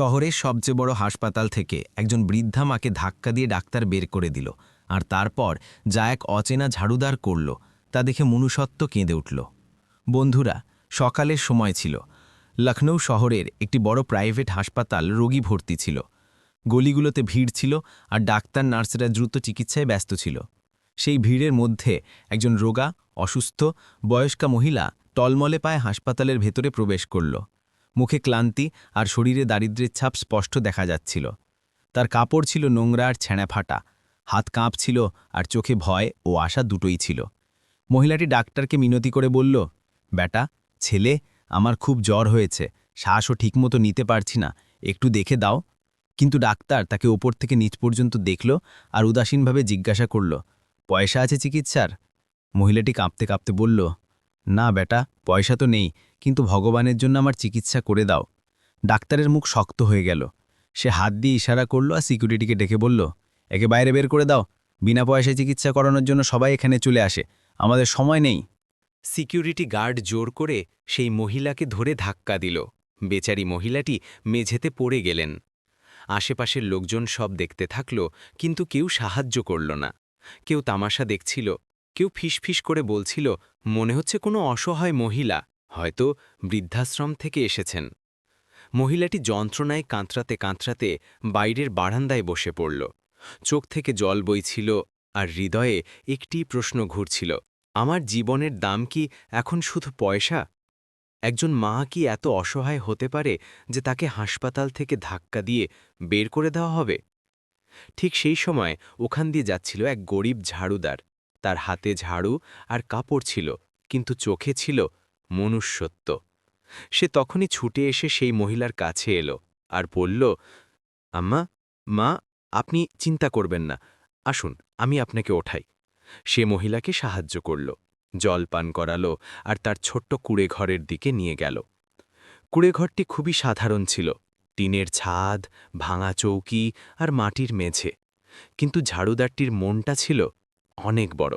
শহরের সবচেয়ে বড় হাসপাতাল থেকে একজন বৃদ্ধা মাকে ধাক্কা দিয়ে ডাক্তার বের করে দিল আর তারপর যা এক অচেনা ঝাড়ুদার করল, তা দেখে মনুষ্যত্ব কেঁদে উঠল। বন্ধুরা, সকালের সময় ছিল। লখনৌ শহরের একটি বড় প্রাইভেট হাসপাতাল রোগী ভর্তি ছিল। গলিগুলোতে ভিড় ছিল আর ডাক্তার নার্সরা দ্রুত চিকিৎসায় ব্যস্ত ছিল। সেই ভিড়ের মধ্যে একজন রোগা, অসুস্থ, বয়স্কা মহিলা টলমলে পায়ে হাসপাতালের ভেতরে প্রবেশ করল। মুখে ক্লান্তি আর শরীরে দারিদ্র্যের ছাপ স্পষ্ট দেখা যাচ্ছিল। তার কাপড় ছিল নোংরা আর ছেঁড়া ফাটা, হাত কাঁপছিল আর চোখে ভয় ও আশা দুটোই ছিল। মহিলাটি ডাক্তারকে মিনতি করে বলল, বেটা, ছেলে, আমার খুব জ্বর হয়েছে, শ্বাসও ঠিকমতো নিতে পারছি না, একটু দেখে দাও। কিন্তু ডাক্তার তাকে ওপর থেকে নিচ পর্যন্ত দেখল আর উদাসীনভাবে জিজ্ঞাসা করল, পয়সা আছে চিকিৎসার? মহিলাটি কাঁপতে কাঁপতে বলল না, বেটা, পয়সা তো নেই, কিন্তু ভগবানের জন্য আমার চিকিৎসা করে দাও। ডাক্তারের মুখ শক্ত হয়ে গেল। সে হাত দিয়ে ইশারা করল আর সিকিউরিটিকে ডেকে বলল, একে বাইরে বের করে দাও। বিনা পয়সায় চিকিৎসা করানোর জন্য সবাই এখানে চলে আসে। আমাদের সময় নেই। সিকিউরিটি গার্ড জোর করে সেই মহিলাকে ধরে ধাক্কা দিল। বেচারি মহিলাটি মেঝেতে পড়ে গেলেন। আশেপাশের লোকজন সব দেখতে থাকল, কিন্তু কেউ সাহায্য করল না। কেউ তামাশা দেখছিল কেউ ফিসফিস করে বলছিল, মনে হচ্ছে কোনো অসহায় মহিলা, হয়তো বৃদ্ধাশ্রম থেকে এসেছেন। মহিলাটি যন্ত্রণায় কাঁতরাতে কাঁতরাতে বাইরের বারান্দায় বসে পড়ল। চোখ থেকে জল বইছিল আর হৃদয়ে একটি প্রশ্ন ঘুরছিল, আমার জীবনের দাম কি এখন শুধু পয়সা? একজন মা কি এত অসহায় হতে পারে যে তাকে হাসপাতাল থেকে ধাক্কা দিয়ে বের করে দেওয়া হবে? ঠিক সেই সময় ওখান দিয়ে যাচ্ছিল এক গরিব ঝাড়ুদার। তার হাতে ঝাড়ু আর কাপড় ছিল, কিন্তু চোখে ছিল মনুষ্যত্ব। সে তখনই ছুটে এসে সেই মহিলার কাছে এলো আর বলল, আম্মা, মা, আপনি চিন্তা করবেন না, আসুন, আমি আপনাকে ওঠাই। সে মহিলাকে সাহায্য করল, জল পান করালো আর তার ছোট্ট কুড়ে ঘরের দিকে নিয়ে গেল। কুড়ে ঘরটি খুবই সাধারণ ছিল, টিনের ছাদ, ভাঙা চৌকি আর মাটির মেঝে। কিন্তু ঝাড়ুদারটির মনটা ছিল অনেক বড়।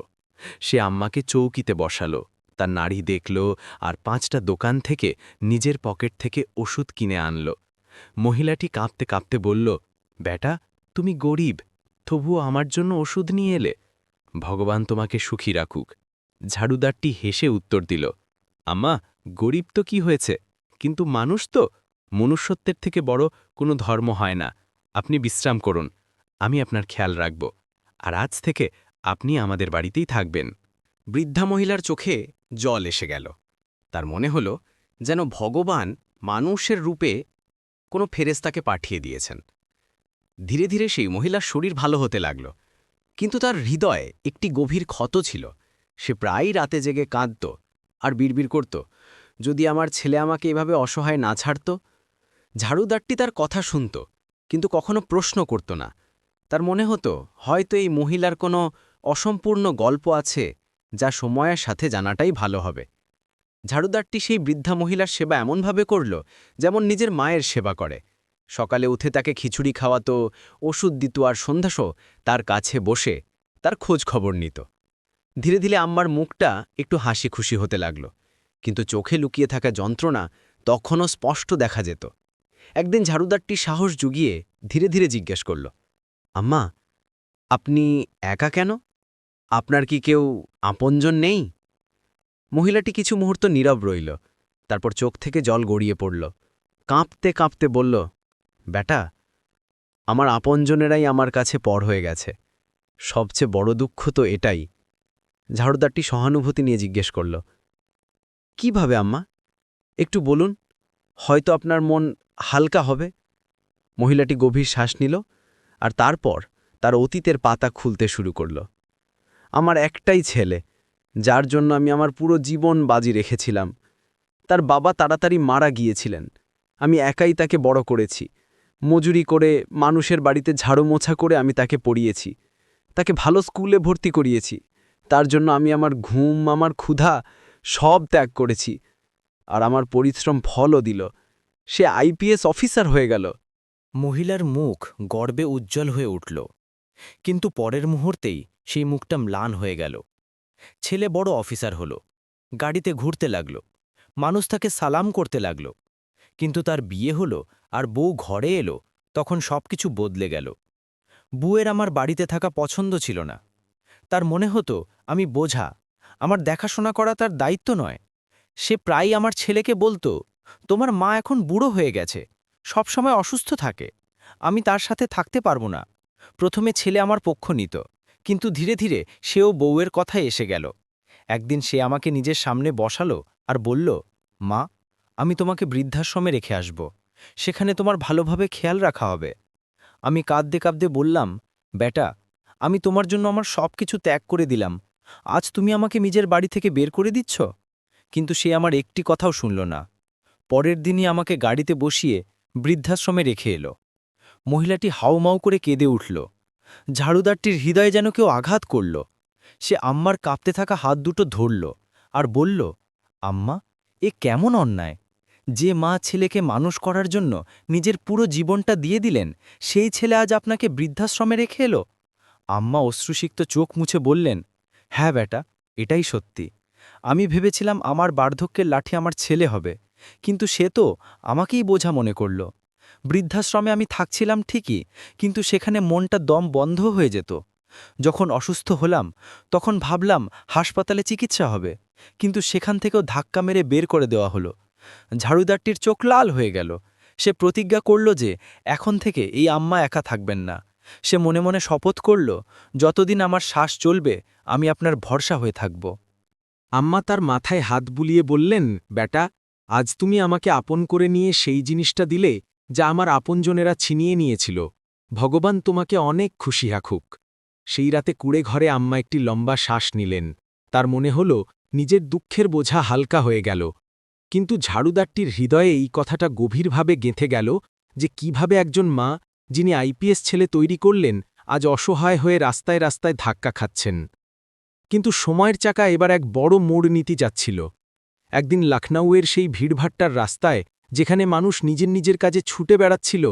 সে আম্মাকে চৌকিতে বসালো, তার নাড়ি দেখল আর পাঁচটা দোকান থেকে নিজের পকেট থেকে ওষুধ কিনে আনল। মহিলাটি কাঁপতে কাঁপতে বলল, বেটা, তুমি গরিব, তবুও আমার জন্য ওষুধ নিয়ে এলে। ভগবান তোমাকে সুখী রাখুক। ঝাড়ুদারটি হেসে উত্তর দিল, আম্মা, গরিব তো কি হয়েছে? কিন্তু মানুষ তো? মনুষ্যত্বের থেকে বড় কোনো ধর্ম হয় না। আপনি বিশ্রাম করুন, আমি আপনার খেয়াল রাখব। আর আজ থেকে আপনি আমাদের বাড়িতেই থাকবেন। বৃদ্ধা মহিলার চোখে জল এসে গেল। তার মনে হল যেন ভগবান মানুষের রূপে কোনো ফেরেস্তাকে পাঠিয়ে দিয়েছেন। ধীরে ধীরে সেই মহিলার শরীর ভালো হতে লাগল, কিন্তু তার হৃদয়ে একটি গভীর ক্ষত ছিল। সে প্রায়ই রাতে জেগে কাঁদত আর বিড়বিড় করত, যদি আমার ছেলে আমাকে এভাবে অসহায় না ছাড়ত? ঝাড়ুদারটি তার কথা শুনত, কিন্তু কখনো প্রশ্ন করত না। তার মনে হতো, হয়তো এই মহিলার কোনো অসম্পূর্ণ গল্প আছে যা সময়ের সাথে জানাটাই ভালো হবে। ঝাড়ুদারটি সেই বৃদ্ধা মহিলার সেবা এমনভাবে করল যেমন নিজের মায়ের সেবা করে। সকালে উঠে তাকে খিচুড়ি খাওয়াতো, ওষুধ দিত আর সন্ধ্যাসও তার কাছে বসে তার খোঁজ খবর নিত। ধীরে ধীরে আম্মার মুখটা একটু হাসি খুশি হতে লাগল, কিন্তু চোখে লুকিয়ে থাকা যন্ত্রণা তখনও স্পষ্ট দেখা যেত। একদিন ঝাড়ুদারটি সাহস জুগিয়ে ধীরে ধীরে জিজ্ঞেস করল, আম্মা, আপনি একা কেন? আপনার কি কেউ আপনজন নেই? মহিলাটি কিছু মুহূর্ত নীরব রইল, তারপর চোখ থেকে জল গড়িয়ে পড়ল। কাঁপতে কাঁপতে বলল বেটা আমার আপনজনেরাই আমার কাছে পর হয়ে গেছে। সবচেয়ে বড় দুঃখ তো এটাই। ঝাড়ুদারটি সহানুভূতি নিয়ে জিজ্ঞেস করল, কীভাবে আম্মা? একটু বলুন, হয়তো আপনার মন হালকা হবে? মহিলাটি গভীর শ্বাস নিল আর তারপর তার অতীতের পাতা খুলতে শুরু করল। আমার একটাই ছেলে, যার জন্য আমি আমার পুরো জীবন বাজি রেখেছিলাম। তার বাবা তাড়াতাড়ি মারা গিয়েছিলেন। আমি একাই তাকে বড় করেছি। মজুরি করে, মানুষের বাড়িতে ঝাড়ু মোছা করে আমি তাকে পড়িয়েছি। তাকে ভালো স্কুলে ভর্তি করিয়েছি। তার জন্য আমি আমার ঘুম, আমার ক্ষুধা সব ত্যাগ করেছি। আর আমার পরিশ্রম ফলও দিল। সে আইপিএস অফিসার হয়ে গেল। মহিলার মুখ গর্বে উজ্জ্বল হয়ে উঠল। কিন্তু পরের মুহূর্তেই সেই মুখটা ম্লান হয়ে গেল। ছেলে বড় অফিসার হল। গাড়িতে ঘুরতে লাগল। মানুষ তাকে সালাম করতে লাগল। কিন্তু তার বিয়ে হলো আর বউ ঘরে এলো, তখন সবকিছু বদলে গেল। বুয়ের আমার বাড়িতে থাকা পছন্দ ছিল না। তার মনে হতো, আমি বোঝা, আমার দেখাশোনা করা তার দায়িত্ব নয়। সে প্রায়ই আমার ছেলেকে বলতো, তোমার মা এখন বুড়ো হয়ে গেছে, সবসময় অসুস্থ থাকে। আমি তার সাথে থাকতে পারব না। প্রথমে ছেলে আমার পক্ষ নিত। কিন্তু ধীরে ধীরে সেও বউয়ের কথায় এসে গেল। একদিন সে আমাকে নিজের সামনে বসালো আর বলল, মা, আমি তোমাকে বৃদ্ধাশ্রমে রেখে আসব। সেখানে তোমার ভালোভাবে খেয়াল রাখা হবে। আমি কাঁদতে কাঁদতে বললাম, বেটা, আমি তোমার জন্য আমার সব কিছু ত্যাগ করে দিলাম। আজ তুমি আমাকে নিজের বাড়ি থেকে বের করে দিচ্ছ? কিন্তু সে আমার একটি কথাও শুনল না। পরের দিনই আমাকে গাড়িতে বসিয়ে বৃদ্ধাশ্রমে রেখে এলো। মহিলাটি হাউমাউ করে কেঁদে উঠল। ঝাড়ুদারটির হৃদয়ে যেন কেউ আঘাত করল। সে আম্মার কাঁপতে থাকা হাত দুটো ধরল আর বলল, আম্মা, এ কেমন অন্যায়? যে মা ছেলেকে মানুষ করার জন্য নিজের পুরো জীবনটা দিয়ে দিলেন, সেই ছেলে আজ আপনাকে বৃদ্ধাশ্রমে রেখে এলো? আম্মা অশ্রুসিক্ত চোখ মুছে বললেন হ্যাঁ বেটা, এটাই সত্যি। আমি ভেবেছিলাম আমার বার্ধক্যের লাঠি আমার ছেলে হবে, কিন্তু সে তো আমাকেই বোঝা মনে করল। বৃদ্ধাশ্রমে আমি থাকছিলাম ঠিকই, কিন্তু সেখানে মনটা দম বন্ধ হয়ে যেত। যখন অসুস্থ হলাম, তখন ভাবলাম হাসপাতালে চিকিৎসা হবে, কিন্তু সেখান থেকেও ধাক্কা মেরে বের করে দেওয়া হলো। ঝাড়ুদারটির চোখ লাল হয়ে গেল। সে প্রতিজ্ঞা করল যে এখন থেকে এই আম্মা একা থাকবেন না। সে মনে মনে শপথ করল, যতদিন আমার শ্বাস চলবে, আমি আপনার ভরসা হয়ে থাকব। আম্মা তার মাথায় হাত বুলিয়ে বললেন, বেটা, আজ তুমি আমাকে আপন করে নিয়ে সেই জিনিসটা দিলে যা আমার আপনজনেরা ছিনিয়ে নিয়েছিল। ভগবান তোমাকে অনেক খুশি রাখুক। সেই রাতে কুড়ে ঘরে আম্মা একটি লম্বা শ্বাস নিলেন। তার মনে হল, নিজের দুঃখের বোঝা হালকা হয়ে গেল। কিন্তু ঝাড়ুদারটির হৃদয়ে এই কথাটা গভীরভাবে গেঁথে গেল যে কীভাবে একজন মা, যিনি আইপিএস ছেলে তৈরি করলেন, আজ অসহায় হয়ে রাস্তায় রাস্তায় ধাক্কা খাচ্ছেন। কিন্তু সময়ের চাকা এবার এক বড় মোড় নীতি যাচ্ছিল। একদিন লখনৌয়ের সেই ভিড়ভাট্টার রাস্তায় যেখানে মানুষ নিজের নিজের কাজে ছুটে বেড়াচ্ছিল,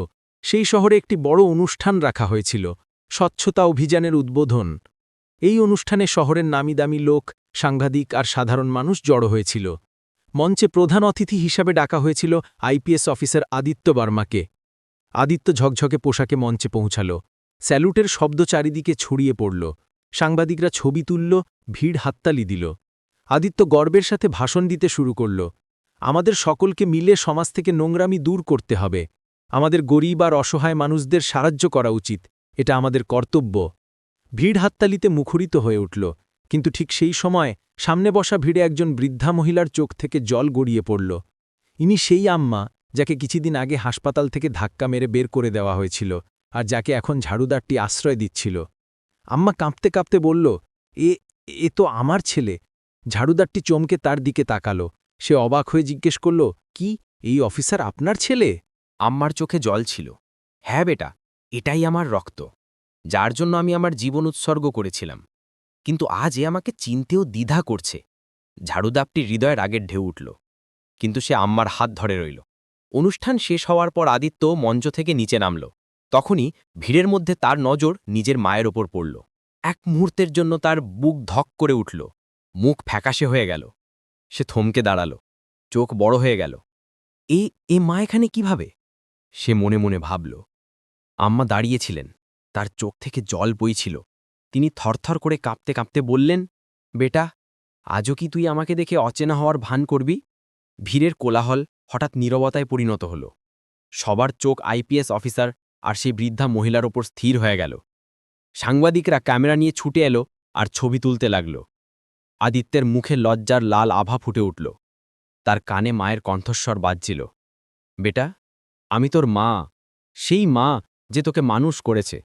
সেই শহরে একটি বড় অনুষ্ঠান রাখা হয়েছিল, স্বচ্ছতা অভিযানের উদ্বোধন। এই অনুষ্ঠানে শহরের নামিদামি লোক, সাংঘাতিক আর সাধারণ মানুষ জড়ো হয়েছিল। মঞ্চে প্রধান অতিথি হিসাবে ডাকা হয়েছিল আইপিএস অফিসার আদিত্য বার্মাকে। আদিত্য ঝকঝকে পোশাকে মঞ্চে পৌঁছাল। স্যালুটের শব্দ চারিদিকে ছড়িয়ে পড়ল। সাংবাদিকরা ছবি তুলল, ভিড় হাততালি দিল। আদিত্য গর্বের সাথে ভাষণ দিতে শুরু করল। আমাদের সকলকে মিলে সমাজ থেকে নোংরামি দূর করতে হবে। আমাদের গরিব আর অসহায় মানুষদের সাহায্য করা উচিত। এটা আমাদের কর্তব্য। ভিড় হাততালিতে মুখরিত হয়ে উঠল, কিন্তু ঠিক সেই সময় সামনে বসা ভিড়ে একজন বৃদ্ধা মহিলার চোখ থেকে জল গড়িয়ে পড়ল। ইনি সেই আম্মা যাকে কিছুদিন আগে হাসপাতাল থেকে ধাক্কা মেরে বের করে দেওয়া হয়েছিল আর যাকে এখন ঝাড়ুদারটি আশ্রয় দিচ্ছিল। আম্মা কাঁপতে কাঁপতে বলল, এ এ তো আমার ছেলে। ঝাড়ুদারটি চমকে তার দিকে তাকালো। সে অবাক হয়ে জিজ্ঞেস করল, কি, এই অফিসার আপনার ছেলে? আম্মার চোখে জল ছিল। হ্যাঁ বেটা, এটাই আমার রক্ত, যার জন্য আমি আমার জীবন উৎসর্গ করেছিলাম। কিন্তু আজ এ আমাকে চিনতেও দ্বিধা করছে। ঝাড়ুদাপটি হৃদয়ের আগের ঢেউ উঠল, কিন্তু সে আম্মার হাত ধরে রইল। অনুষ্ঠান শেষ হওয়ার পর আদিত্য মঞ্চ থেকে নিচে নামল। তখনই ভিড়ের মধ্যে তার নজর নিজের মায়ের ওপর পড়ল। এক মুহূর্তের জন্য তার বুক ধক করে উঠল। মুখ ফ্যাকাশে হয়ে গেল। সে থমকে দাঁড়াল। চোখ বড় হয়ে গেল। এ এ মা এখানে কীভাবে? সে মনে মনে ভাবল। আম্মা দাঁড়িয়েছিলেন। তার চোখ থেকে জল বইছিল। তিনি থরথর করে কাঁপতে কাঁপতে বললেন, বেটা, আজও কি তুই আমাকে দেখে অচেনা হওয়ার ভান করবি? ভিড়ের কোলাহল হঠাৎ নীরবতায় পরিণত হল। সবার চোখ আইপিএস অফিসার আর সেই বৃদ্ধা মহিলার ওপর স্থির হয়ে গেল। সাংবাদিকরা ক্যামেরা নিয়ে ছুটে এলো আর ছবি তুলতে লাগল। আদিত্যের মুখে লজ্জার লাল আভা ফুটে উঠল। তার কানে মায়ের কণ্ঠস্বর বাজছিল। বেটা, আমি তোর মা। সেই মা যে তোকে মানুষ করেছে।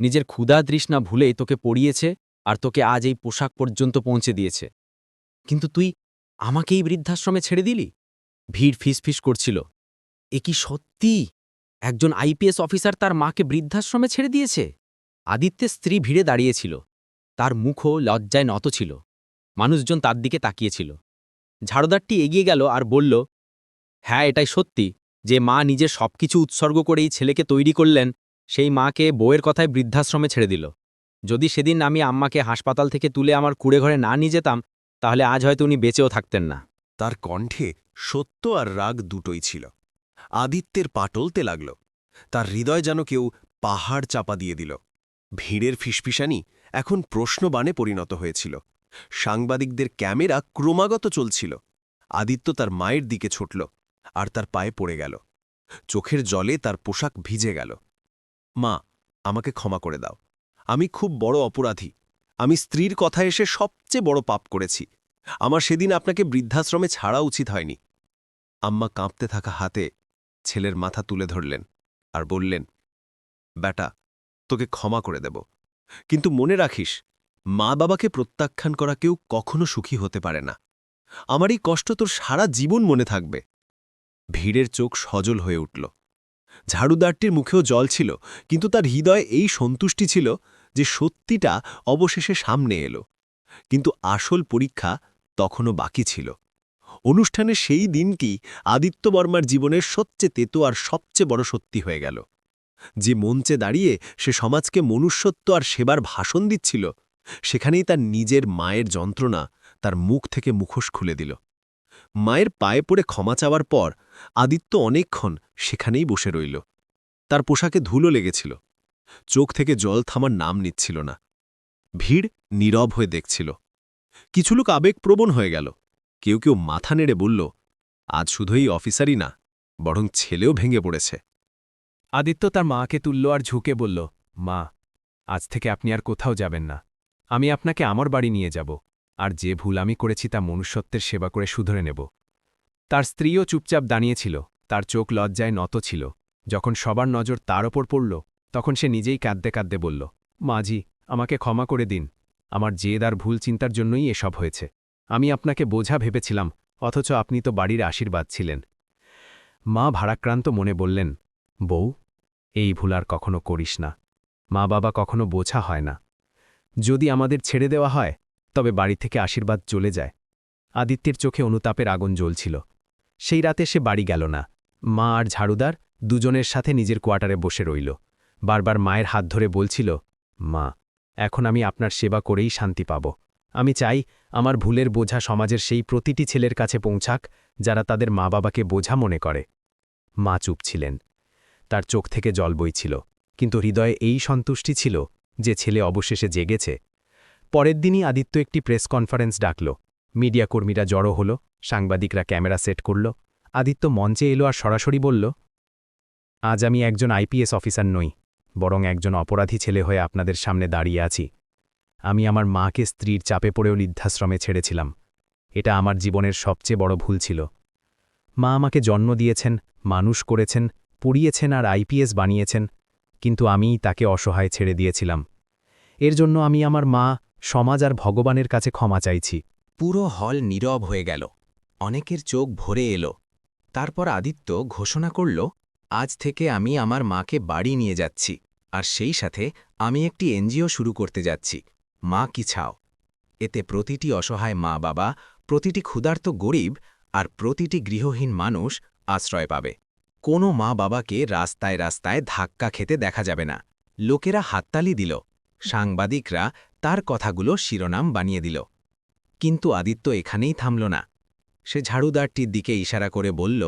নিজের ক্ষুধা তৃষ্ণা ভুলেই তোকে পড়িয়েছে আর তোকে আজ এই পোশাক পর্যন্ত পৌঁছে দিয়েছে। কিন্তু তুই আমাকে এই বৃদ্ধাশ্রমে ছেড়ে দিলি? ভিড় ফিসফিস করছিল। এ কি সত্যি? একজন আইপিএস অফিসার তার মাকে বৃদ্ধাশ্রমে ছেড়ে দিয়েছে? আদিত্যের স্ত্রী ভিড়ে দাঁড়িয়েছিল। তার মুখও লজ্জায় নত ছিল। মানুষজন তার দিকে তাকিয়েছিল। ঝাড়দারটি এগিয়ে গেল আর বলল হ্যাঁ এটাই সত্যি যে মা নিজের সবকিছু উৎসর্গ করেই ছেলেকে তৈরি করলেন, সেই মাকে বউয়ের কথায় বৃদ্ধাশ্রমে ছেড়ে দিল। যদি সেদিন আমি আম্মাকে হাসপাতাল থেকে তুলে আমার কুড়ে ঘরে না নিয়ে যেতাম, তাহলে আজ হয়তো উনি বেঁচেও থাকতেন না। তার কণ্ঠে সত্য আর রাগ দুটোই ছিল। আদিত্যের পাটলতে লাগল। তার হৃদয় যেন কেউ পাহাড় চাপা দিয়ে দিল। ভিড়ের ফিসফিসানি এখন প্রশ্নবাণে পরিণত হয়েছিল। সাংবাদিকদের ক্যামেরা ক্রমাগত চলছিল। আদিত্য তার মায়ের দিকে ছুটল আর তার পায়ে পড়ে গেল। চোখের জলে তার পোশাক ভিজে গেল। মা, আমাকে ক্ষমা করে দাও। আমি খুব বড় অপরাধী। আমি স্ত্রীর কথা এসে সবচেয়ে বড় পাপ করেছি। আমার সেদিন আপনাকে বৃদ্ধাশ্রমে ছাড়া উচিত হয়নি। আম্মা কাঁপতে থাকা হাতে ছেলের মাথা তুলে ধরলেন আর বললেন বেটা তোকে ক্ষমা করে দেব। কিন্তু মনে রাখিস মা বাবাকে প্রত্যাখ্যান করা কেউ কখনো সুখী হতে পারে না। আমার এই কষ্ট তোর সারা জীবন মনে থাকবে। ভিড়ের চোখ সজল হয়ে উঠল। ঝাড়ুদারটির মুখেও জল ছিল, কিন্তু তার হৃদয়ে এই সন্তুষ্টি ছিল যে সত্যিটা অবশেষে সামনে এলো। কিন্তু আসল পরীক্ষা তখনও বাকি ছিল। অনুষ্ঠানের সেই দিনটি আদিত্য বর্মার জীবনের সবচেয়ে তেতো আর সবচেয়ে বড় সত্যি হয়ে গেল। যে মঞ্চে দাঁড়িয়ে সে সমাজকে মনুষ্যত্ব আর সেবার ভাষণ দিচ্ছিল সেখানেই তার নিজের মায়ের যন্ত্রণা তার মুখ থেকে মুখোশ খুলে দিল। মায়ের পায়ে পড়ে ক্ষমা চাওয়ার পর আদিত্য অনেকক্ষণ সেখানেই বসে রইল। তার পোশাকে ধুলো লেগেছিল। চোখ থেকে জল থামার নাম নিচ্ছিল না। ভিড় নীরব হয়ে দেখছিল। কিছু লোক আবেগপ্রবণ হয়ে গেল। কেউ কেউ মাথা নেড়ে বলল, আজ শুধুই অফিসারই না, বরং ছেলেও ভেঙে পড়েছে। আদিত্য তার মাকে তুলল আর ঝুঁকে বলল, মা, আজ থেকে আপনি আর কোথাও যাবেন না। আমি আপনাকে আমার বাড়ি নিয়ে যাব, আর যে ভুল আমি করেছি তা মনুষ্যত্বের সেবা করে শুধরে নেব। তার স্ত্রীও চুপচাপ দাঁড়িয়েছিল, তার চোখ লজ্জায় নত ছিল। যখন সবার নজর তার ওপর পড়ল, তখন সে নিজেই কাঁদতে কাঁদতে বলল মাঝি আমাকে ক্ষমা করে দিন। আমার জেদ আর ভুল চিন্তার জন্যই এসব হয়েছে। আমি আপনাকে বোঝা ভেবেছিলাম, অথচ আপনি তো বাড়ির আশীর্বাদ ছিলেন মা ভারাক্রান্ত মনে বললেন, বউ, এই ভুল আর কখনো করিস না। মা বাবা কখনো বোঝা হয় না। যদি আমাদের ছেড়ে দেওয়া হয়, তবে বাড়ি থেকে আশীর্বাদ চলে যায়। আদিত্যের চোখে অনুতাপের আগুন জ্বলছিল। সেই রাতে সে বাড়ি গেল না। মা আর ঝাড়ুদার দুজনের সাথে নিজের কোয়ার্টারে বসে রইল। বারবার মায়ের হাত ধরে বলছিল, মা, এখন আমি আপনার সেবা করেই শান্তি পাব। আমি চাই আমার ভুলের বোঝা সমাজের সেই প্রতিটি ছেলের কাছে পৌঁছাক, যারা তাদের মা বাবাকে বোঝা মনে করে। মা চুপ ছিলেন। তার চোখ থেকে জল বইছিল, কিন্তু হৃদয়ে এই সন্তুষ্টি ছিল যে ছেলে অবশেষে জেগেছে। পরের দিনই আদিত্য একটি প্রেস কনফারেন্স ডাকল। মিডিয়া কর্মীরা জড়ো হল, সাংবাদিকরা ক্যামেরা সেট করল। আদিত্য মঞ্চে এলো আর সরাসরি বলল, আজ আমি একজন আইপিএস অফিসার নই, বরং একজন অপরাধী ছেলে হয়ে আপনাদের সামনে দাঁড়িয়ে আছি। আমি আমার মাকে স্ত্রীর চাপে পড়েও বৃদ্ধাশ্রমে ছেড়েছিলাম। এটা আমার জীবনের সবচেয়ে বড় ভুল ছিল। মা আমাকে জন্ম দিয়েছেন, মানুষ করেছেন, পড়িয়েছেন আর আইপিএস বানিয়েছেন, কিন্তু আমিই তাকে অসহায় ছেড়ে দিয়েছিলাম। এর জন্য আমি আমার মা, সমাজ আর ভগবানের কাছে ক্ষমা চাইছি। পুরো হল নীরব হয়ে গেল। অনেকের চোখ ভরে এলো। তারপর আদিত্য ঘোষণা করল, আজ থেকে আমি আমার মাকে বাড়ি নিয়ে যাচ্ছি, আর সেই সাথে আমি একটি এনজিও শুরু করতে যাচ্ছি। মা কি ছাও এতে প্রতিটি অসহায় মা বাবা প্রতিটি ক্ষুধার্ত গরিব আর প্রতিটি গৃহহীন মানুষ আশ্রয় পাবে। কোনো মা বাবাকে রাস্তায় রাস্তায় ধাক্কা খেতে দেখা যাবে না। লোকেরা হাততালি দিল। সাংবাদিকরা তার কথাগুলো শিরোনাম বানিয়ে দিল। কিন্তু আদিত্য এখানেই থামল না। সে ঝাড়ুদারটির দিকে ইশারা করে বলল,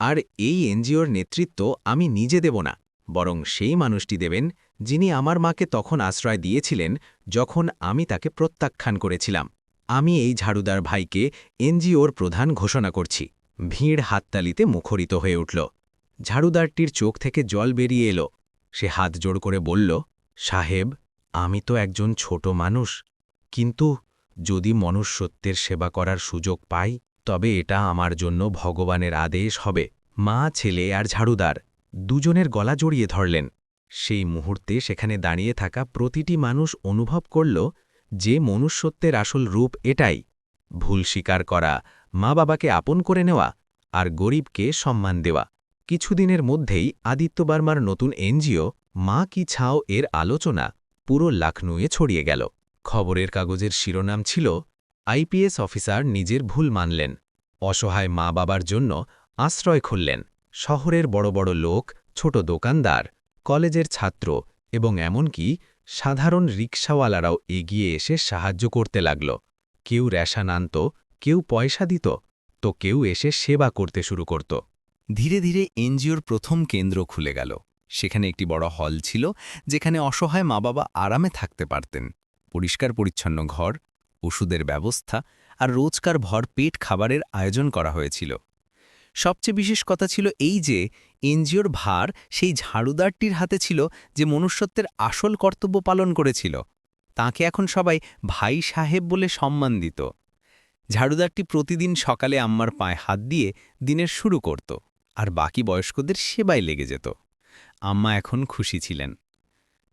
আর এই এনজিওর নেতৃত্ব আমি নিজে দেব না, বরং সেই মানুষটি দেবেন যিনি আমার মাকে তখন আশ্রয় দিয়েছিলেন যখন আমি তাকে প্রত্যাখ্যান করেছিলাম। আমি এই ঝাড়ুদার ভাইকে এনজিওর প্রধান ঘোষণা করছি। ভিড় হাততালিতে মুখরিত হয়ে উঠল। ঝাড়ুদারটির চোখ থেকে জল বেরিয়ে এলো। সে হাত জোড় করে বলল, সাহেব আমি তো একজন ছোট মানুষ, কিন্তু যদি মনুষ্যত্বের সেবা করার সুযোগ পাই, তবে এটা আমার জন্য ভগবানের আদেশ হবে। মা, ছেলে আর ঝাড়ুদার দুজনের গলা জড়িয়ে ধরলেন। সেই মুহূর্তে সেখানে দাঁড়িয়ে থাকা প্রতিটি মানুষ অনুভব করল যে মনুষ্যত্বের আসল রূপ এটাই। ভুল স্বীকার করা মা বাবাকে আপন করে নেওয়া আর গরিবকে সম্মান দেওয়া। কিছুদিনের মধ্যেই আদিত্য বার্মার নতুন এনজিও, মা কি ছাও এর আলোচনা পুরো লাখনৌয়ে ছড়িয়ে গেল। খবরের কাগজের শিরোনাম ছিল, আইপিএস অফিসার নিজের ভুল মানলেন, অসহায় মা বাবার জন্য আশ্রয় খুললেন, শহরের বড় বড় লোক, ছোট দোকানদার, কলেজের ছাত্র এবং এমনকি সাধারণ রিক্সাওয়ালারাও এগিয়ে এসে সাহায্য করতে লাগল। কেউ রেশান আনত কেউ পয়সা দিত, তো কেউ এসে সেবা করতে শুরু করত। ধীরে ধীরে এনজিওর প্রথম কেন্দ্র খুলে গেল। সেখানে একটি বড় হল ছিল, যেখানে অসহায় মা বাবা আরামে থাকতে পারতেন। পরিষ্কার পরিচ্ছন্ন ঘর, ওষুধের ব্যবস্থা আর রোজকার ভর পেট খাবারের আয়োজন করা হয়েছিল। সবচেয়ে বিশেষ কথা ছিল এই যে, এনজিওর ভার সেই ঝাড়ুদারটির হাতে ছিল যে মনুষ্যত্বের আসল কর্তব্য পালন করেছিল। তাকে এখন সবাই ভাই সাহেব বলে সম্মান দিত। ঝাড়ুদারটি প্রতিদিন সকালে আম্মার পায়ে হাত দিয়ে দিনের শুরু করত আর বাকি বয়স্কদের সেবায় লেগে যেত। আম্মা এখন খুশি ছিলেন।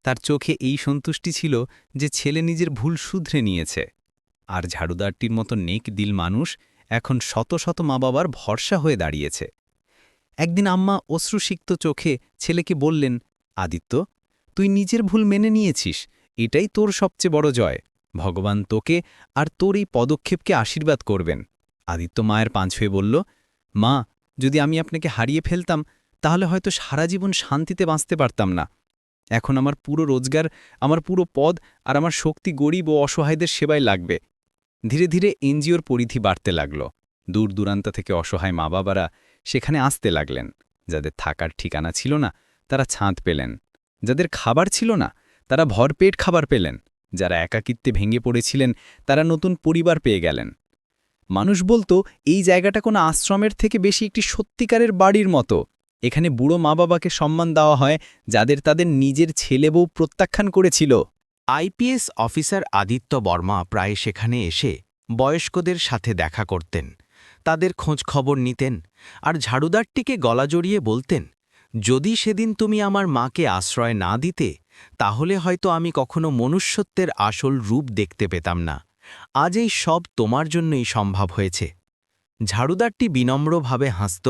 তার চোখে এই সন্তুষ্টি ছিল যে ছেলে নিজের ভুল শুধরে নিয়েছে। আর ঝাড়ুদারটির মতো নেক দিল মানুষ এখন শত শত মা বাবার ভরসা হয়ে দাঁড়িয়েছে। একদিন আম্মা অশ্রুসিক্ত চোখে ছেলেকে বললেন, আদিত্য, তুই নিজের ভুল মেনে নিয়েছিস, এটাই তোর সবচেয়ে বড় জয়। ভগবান তোকে আর তোর এই পদক্ষেপকে আশীর্বাদ করবেন। আদিত্য মায়ের পাঁচ হয়ে বলল, মা, যদি আমি আপনাকে হারিয়ে ফেলতাম তাহলে হয়তো সারা জীবন শান্তিতে বাঁচতে পারতাম না। এখন আমার পুরো রোজগার, আমার পুরো পদ আর আমার শক্তি গরিব ও অসহায়দের সেবায় লাগবে। ধীরে ধীরে এনজিওর পরিধি বাড়তে লাগল। দূর দূরান্ত থেকে অসহায় মা বাবারা সেখানে আসতে লাগলেন। যাদের থাকার ঠিকানা ছিল না, তারা ছাঁদ পেলেন। যাদের খাবার ছিল না, তারা ভরপেট খাবার পেলেন। যারা একাকিত্বে ভেঙে পড়েছিলেন, তারা নতুন পরিবার পেয়ে গেলেন। মানুষ বলতো, এই জায়গাটা কোনো আশ্রমের থেকে বেশি একটি সত্যিকারের বাড়ির মতো। এখানে বুড়ো মা বাবাকে সম্মান দেওয়া হয়, যাদের তাদের নিজের ছেলে বউ প্রত্যাখ্যান করেছিল। আইপিএস অফিসার আদিত্য বর্মা প্রায় সেখানে এসে বয়স্কদের সাথে দেখা করতেন। তাদের খোঁজ খবর নিতেন আর ঝাড়ুদারটিকে গলা জড়িয়ে বলতেন, যদি সেদিন তুমি আমার মাকে আশ্রয় না দিতে, তাহলে হয়তো আমি কখনো মনুষ্যত্বের আসল রূপ দেখতে পেতাম না। আজ এই সব তোমার জন্যই সম্ভব হয়েছে। ঝাড়ুদারটি বিনম্রভাবে হাসত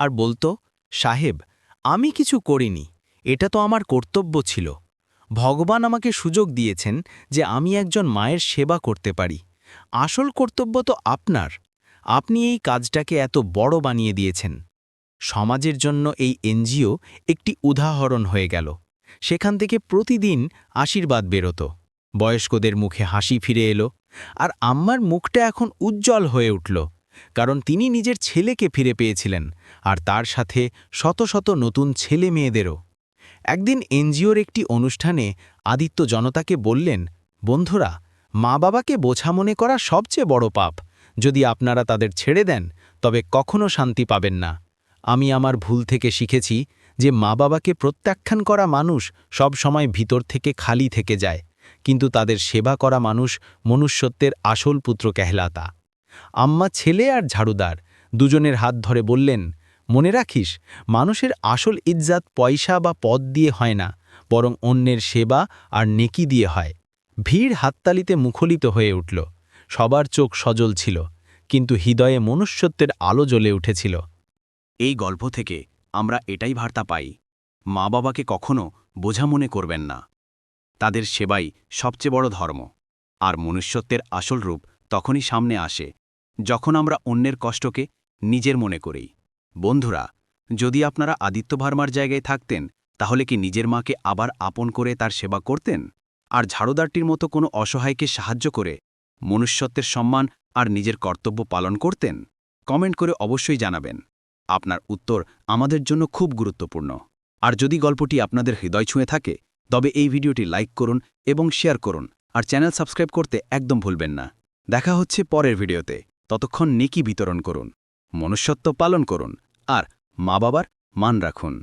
আর বলতো সাহেব, আমি কিছু করিনি, এটা তো আমার কর্তব্য ছিল। ভগবান আমাকে সুযোগ দিয়েছেন যে আমি একজন মায়ের সেবা করতে পারি। আসল কর্তব্য তো আপনার। আপনি এই কাজটাকে এত বড় বানিয়ে দিয়েছেন। সমাজের জন্য এই এনজিও একটি উদাহরণ হয়ে গেল। সেখান থেকে প্রতিদিন আশীর্বাদ বেরোত। বয়স্কদের মুখে হাসি ফিরে এলো, আর আম্মার মুখটা এখন উজ্জ্বল হয়ে উঠল। কারণ তিনি নিজের ছেলেকে ফিরে পেয়েছিলেন আর তার সাথে শত শত নতুন ছেলে মেয়েদেরও। একদিন এনজিওর একটি অনুষ্ঠানে আদিত্য জনতাকে বললেন, বন্ধুরা মা বাবাকে বোঝা মনে করা সবচেয়ে বড় পাপ। যদি আপনারা তাদের ছেড়ে দেন, তবে কখনো শান্তি পাবেন না। আমি আমার ভুল থেকে শিখেছি যে মা বাবাকে প্রত্যাখ্যান করা মানুষ সব সময় ভিতর থেকে খালি থেকে যায়, কিন্তু তাদের সেবা করা মানুষ মনুষ্যত্বের আসল পুত্র কেহলাতা। আম্মা ছেলে আর ঝাড়ুদার। দুজনের হাত ধরে বললেন, মনে রাখিস, মানুষের আসল ইজ্জাত পয়সা বা পদ দিয়ে হয় না, বরং অন্যের সেবা আর নেকি দিয়ে হয়। ভিড় হাততালিতে মুখলিত হয়ে উঠল। সবার চোখ সজল ছিল, কিন্তু হৃদয়ে মনুষ্যত্বের আলো জ্বলে উঠেছিল। এই গল্প থেকে আমরা এটাই বার্তা পাই মা বাবাকে কখনো বোঝা মনে করবেন না। তাদের সেবাই সবচেয়ে বড় ধর্ম, আর মনুষ্যত্বের আসল রূপ তখনই সামনে আসে যখন আমরা অন্যের কষ্টকে নিজের মনে করি। বন্ধুরা, যদি আপনারা আদিত্য ভার্মার জায়গায় থাকতেন, তাহলে কি নিজের মাকে আবার আপন করে তার সেবা করতেন? আর ঝাড়ুদারটির মতো কোনো অসহায়কে সাহায্য করে মনুষ্যত্বের সম্মান আর নিজের কর্তব্য পালন করতেন? কমেন্ট করে অবশ্যই জানাবেন। আপনার উত্তর আমাদের জন্য খুব গুরুত্বপূর্ণ। আর যদি গল্পটি আপনাদের হৃদয় ছুঁয়ে থাকে, তবে এই ভিডিওটি লাইক করুন এবং শেয়ার করুন। আর চ্যানেল সাবস্ক্রাইব করতে একদম ভুলবেন না। দেখা হচ্ছে পরের ভিডিওতে। ততক্ষণ নেকি বিতরণ করুন মনুষ্যত্ব পালন করুন আর মা বাবার মান রাখুন।